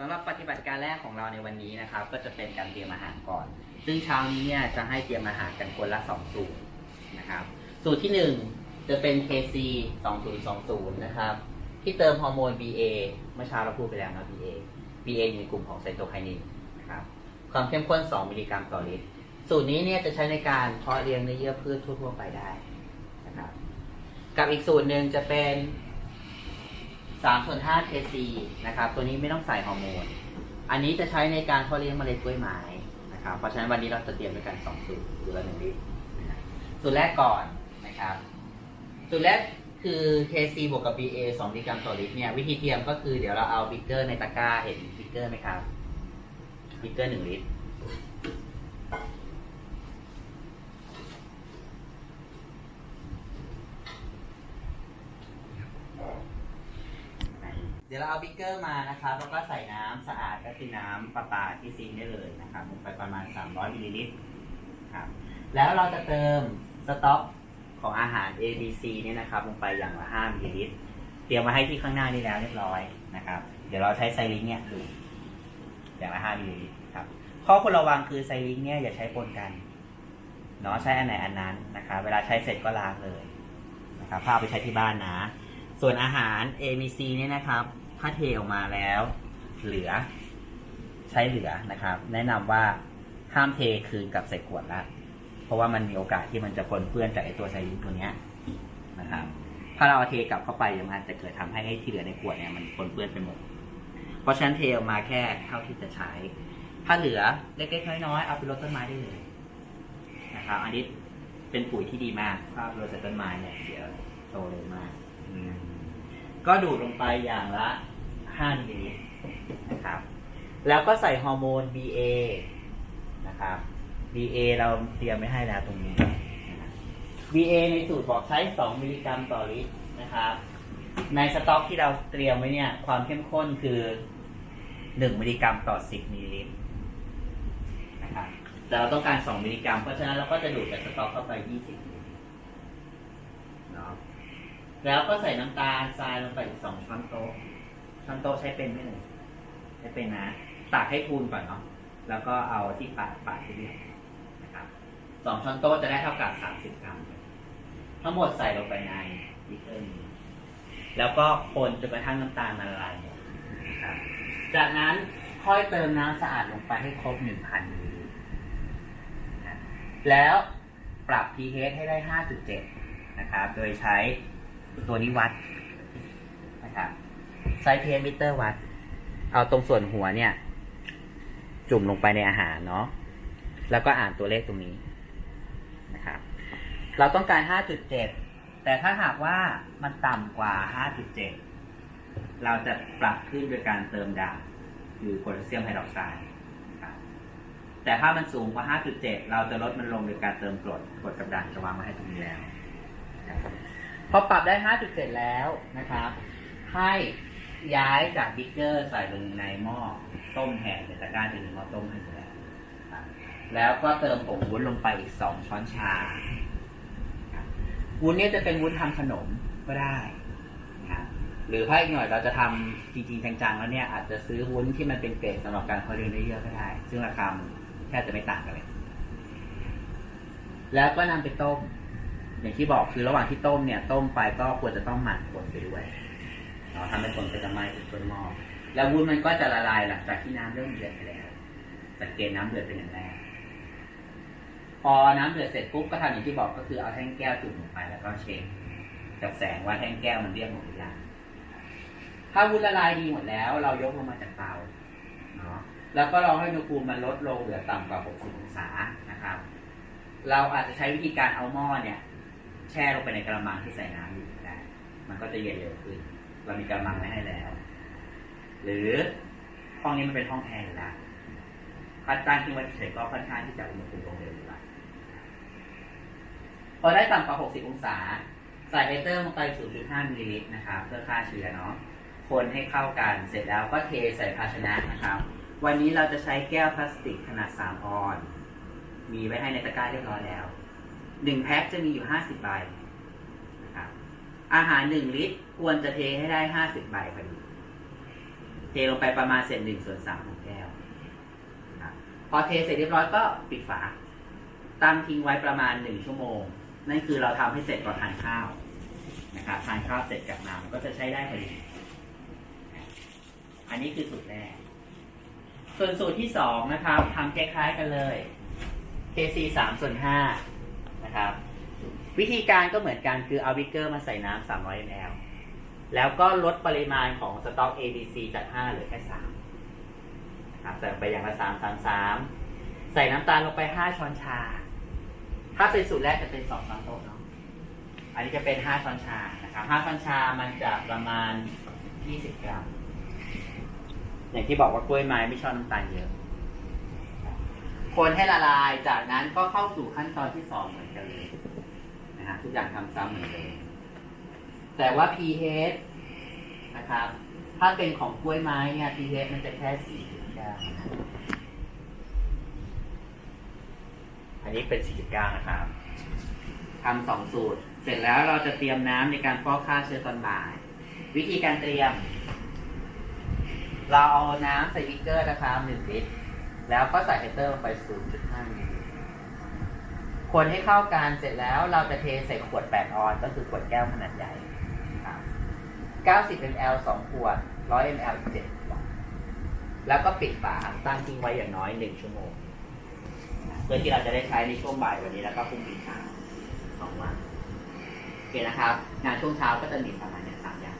สำหรับปฏิบัติการแรกของเราในวันนี้นะครับ ก็จะเป็นการเตรียมอาหารก่อน ซึ่งเช้านี้เนี่ยจะให้เตรียมอาหารกันคนละสองสูตรนะครับ สูตรที่หนึ่งจะเป็น KC 2020นะครับ ที่เติมฮอร์โมน BA เมื่อเช้าเราพูดไปแล้วนะ BA BA อยู่ในกลุ่มของไซโตไคนินนะครับ ความเข้มข้น 2 มิลลิกรัมต่อลิตร สูตรนี้เนี่ยจะใช้ในการเพาะเลี้ยงในเยื่อพืชทั่วๆไปได้นะครับ กับอีกสูตรหนึ่งจะเป็น 3ส่วน5 KC นะครับ ตัวนี้ไม่ต้องใส่ฮอร์โมน อันนี้จะใช้ในการเพาะเลี้ยงเมล็ดกล้วยไม้นะครับ เพราะฉะนั้นวันนี้เราจะเตรียมด้วยกัน 2 สูตรสูตรละ1ลิตรนะครับสูตรแรกก่อนนะครับ สูตรแรกคือ KC บวกกับ BA 2มิลลิกรัมต่อลิตรเนี่ย วิธีเตรียมก็คือเดี๋ยวเราเอาบิ๊กเกอร์ในตะกร้าเห็นบิ๊กเกอร์ไหมครับบิ๊กเกอร์1ลิตร เดี๋ยวเราเอาบิ๊กเกอร์มานะครับ แล้วก็ใส่น้ำสะอาดก็คือน้ำประปาที่ซีนได้เลยนะครับลงไปประมาณ 300มิลลิลิตรครับแล้วเราจะเติมสต๊อกของอาหาร A B C เนี่ยนะครับ ลงไปอย่างละ5มิลลิลิตรเตรียมมาให้ที่ข้างหน้านี่แล้วเรียบร้อยนะครับ เดี๋ยวเราใช้ไซลิงเนี่ยดูอย่างละ5มิลลิลิตรครับข้อควรระวังคือไซลิงเนี่ยอย่าใช้ปนกันเนาะใช้อันไหนอันนั้นนะครับ เวลาใช้เสร็จก็ล้างเลยนะครับพาเอาไปใช้ที่บ้านนะ ส่วนอาหาร A B C เนี่ยนะครับ ถ้าเทออกมาแล้ว เหลือ ใช้เหลือนะครับ แนะนำว่าห้ามเทคืนกลับใส่ขวดละเพราะว่ามันมีโอกาสที่มันจะปนเปื้อนจากไอตัวไซลิงตัวเนี้ยนะครับ ถ้าเราเทกลับเข้าไปเดี๋ยวมันอาจจะเกิดทำให้ไอที่เหลือในขวดเนี่ยมันปนเปื้อนไปหมด เพราะฉะนั้นเทออกมาแค่เท่าที่จะใช้ ถ้าเหลือเล็กๆน้อยๆเอาไปรดต้นไม้ได้เลยนะครับ อันนี้เป็นปุ๋ยที่ดีมากถ้าเอาไปรดใส่ต้นไม้เนี่ยเดี๋ยวโตเร็วมาก ก็ดูดลงไปอย่างละ5มิลลิลิตรนะครับ แล้วก็ใส่ฮอร์โมน BA นะครับ BA เราเตรียมไม่ให้แล้วตรงนี้ BA ในสูตรบอกใช้ 2 มิลลิกรัมต่อลิตรนะครับ ในสต็อกที่เราเตรียมไว้เนี่ย ความเข้มข้นคือ 1 มิลลิกรัมต่อ 10 มิลลิลิตรนะครับ แต่เราต้องการ 2 มิลลิกรัม เพราะฉะนั้นเราก็จะดูดจากสต็อกเข้าไป 20มิลลิลิตรเนาะ แล้วก็ใส่น้ำตาลทรายลงไปอีกสองช้อนโต๊ะช้อนโต๊ะใช้เป็นไหมเลยใช้เป็นนะตักให้พูนก่อนเนาะแล้วก็เอาที่ปัดปัดที่เรียบนะครับสองช้อนโต๊ะจะได้เท่ากับสามสิบกรัมทั้งหมดใส่ลงไปในบิกเกอร์นี้แล้วก็คนจนกระทั่งน้ำตาลละลายหมดนะครับจากนั้นค่อยเติมน้ำสะอาดลงไปให้ครบหนึ่งพันมิลลิตรแล้วปรับ pH ให้ได้ห้าจุดเจ็ดนะครับ โดยใช้ ตัวนี้วัดนะครับใช้ pH meter วัด เอาตรงส่วนหัวเนี่ย จุ่มลงไปในอาหารเนาะแล้วก็อ่านตัวเลขตรงนี้นะครับเราต้องการ 5.7 แต่ถ้าหากว่ามันต่ำกว่า 5.7 เราจะปรับขึ้นโดยการเติมด่างคือโพแทสเซียมไฮดรอกไซด์แต่ถ้ามันสูงกว่า 5.7 เราจะลดมันลงโดยการเติมกรดกรดกับด่างจะวางมาให้ตรงนี้แล้วนะครับ พอปรับได้ 5.7 แล้วนะครับ ให้ย้ายจากบิ๊กเกอร์ใส่ลงในหม้อต้มแห้งในตะกร้าจะมีหม้อต้มให้อยู่แล้วแล้วก็เติมผงวุ้นลงไปอีก 2 ช้อนชา วุ้นเนี่ยจะเป็นวุ้นทำขนมก็ได้นะหรือถ้าอีกหน่อยเราจะทำจริงๆจังๆแล้วเนี่ยอาจจะซื้อวุ้นที่มันเป็นเกรดสำหรับการเพาะเลี้ยงได้เยอะก็ได้ ซึ่งราคาแทบจะไม่ต่างกันเลย แล้วก็นำไปต้ม อย่างที่บอกคือระหว่างที่ต้มเนี่ยต้มไปก็ควรจะต้องหมั่นคนไปด้วยเนาะทำให้คนก็จะไหม้เป็นต้นหม้อแล้ววุ้นมันก็จะละลายหลังจากที่น้ำเริ่มเดือดไปแล้วสังเกตน้ำเดือดเป็นอย่างแรกพอน้ำเดือดเสร็จปุ๊บก็ทำอย่างที่บอกก็คือเอาแท่งแก้วจุ่มลงไปแล้วก็เช็คกับแสงว่าแท่งแก้วมันเรียบหมดหรือยังถ้าวุ้นละลายดีหมดแล้ว เรายกลงมาจากเตาเนาะแล้วก็ลองให้อุณหภูมิมันลดลงเหลือต่ำกว่า 60 องศานะครับ เราอาจจะใช้วิธีการเอาหม้อเนี่ย แช่ลงไปในกระมังที่ใส่น้ำอยู่ได้มันก็จะเย็นเร็วขึ้น เรามีกระมังไว้ให้แล้ว หรือห้องนี้มันเป็นห้องแอร์อยู่แล้วพัดตั้งที่มันเฉยก็ค่อนข้างที่จะอุณหภูมิลงเร็วอยู่แล้วพอได้ต่ำกว่า 60 องศา ใส่เอเตอร์ลงไป 0.5มิลลิลิตรนะครับ เพื่อฆ่าเชื้อเนาะ คนให้เข้ากัน เสร็จแล้วก็เทใส่ภาชนะนะครับ วันนี้เราจะใช้แก้วพลาสติกขนาด 3 ออน มีไว้ให้ในตะกร้าเรียบร้อยแล้ว หนึ่งแพ็คจะมีอยู่ห้าสิบใบนะครับอาหารหนึ่งลิตรควรจะเทให้ได้ห้าสิบใบพอดีเทลงไปประมาณเศษหนึ่งส่วนสามของแก้วนะพอเทเสร็จเรียบร้อยก็ปิดฝาตั้งทิ้งไว้ประมาณหนึ่งชั่วโมง นั่นคือเราทำให้เสร็จก่อนทานข้าวนะครับทานข้าวเสร็จกลับมามันก็จะใช้ได้พอดีอันนี้คือสูตรแรก ส่วนสูตรที่สองนะครับทำคล้ายๆกันเลย KC สามส่วนห้า นะครับ วิธีการก็เหมือนกันคือเอาวิกเกอร์มาใส่น้ำ300 ml แล้วก็ลดปริมาณของสต็อก ABC จาก 5 เหลือแค่3นะครับใส่ไปอย่างละ 3 3 3 ใส่น้ำตาลลงไป 5 ช้อนชา ถ้าเป็นสูตรแรกจะเป็น2ช้อนโต๊ะเนาะอันนี้จะเป็น 5 ช้อนชานะครับ5ช้อนชามันจะประมาณ 20 กรัม อย่างที่บอกว่ากล้วยไม้ไม่ชอบน้ำตาลเยอะ คนให้ละลายจากนั้นก็เข้าสู่ขั้นตอนที่สองเหมือนกันเลยนะฮะทุกอย่างทำซ้ำเหมือนเดิมแต่ว่า pH นะครับ ถ้าเป็นของกล้วยไม้เนี่ย pH มันจะแค่4.9อันนี้เป็น4.9นะครับทำสองสูตร เสร็จแล้วเราจะเตรียมน้ำในการฟอกฆ่าเชื้อตอนบ่าย วิธีการเตรียม เราเอาน้ำใส่วิกเกอร์นะครับหนึ่งลิตร แล้วก็ใส่ไฮเตอร์ลงไป 0.5มิลลิลิตรคนให้เข้ากันเสร็จแล้วเราจะเทใส่ขวด 8 ออนก็คือขวดแก้วขนาดใหญ่ครับ90 ml 2 ขวด 100 ml 7ขวดแล้วก็ปิดฝาตั้งทิ้งไว้อย่างน้อย 1 ชั่วโมง เพื่อที่เราจะได้ใช้ในช่วงบ่ายวันนี้แล้วก็พรุ่งนี้เช้าสองวันโอเคนะครับ งานช่วงเช้าก็จะมีประมาณนี้สามอย่าง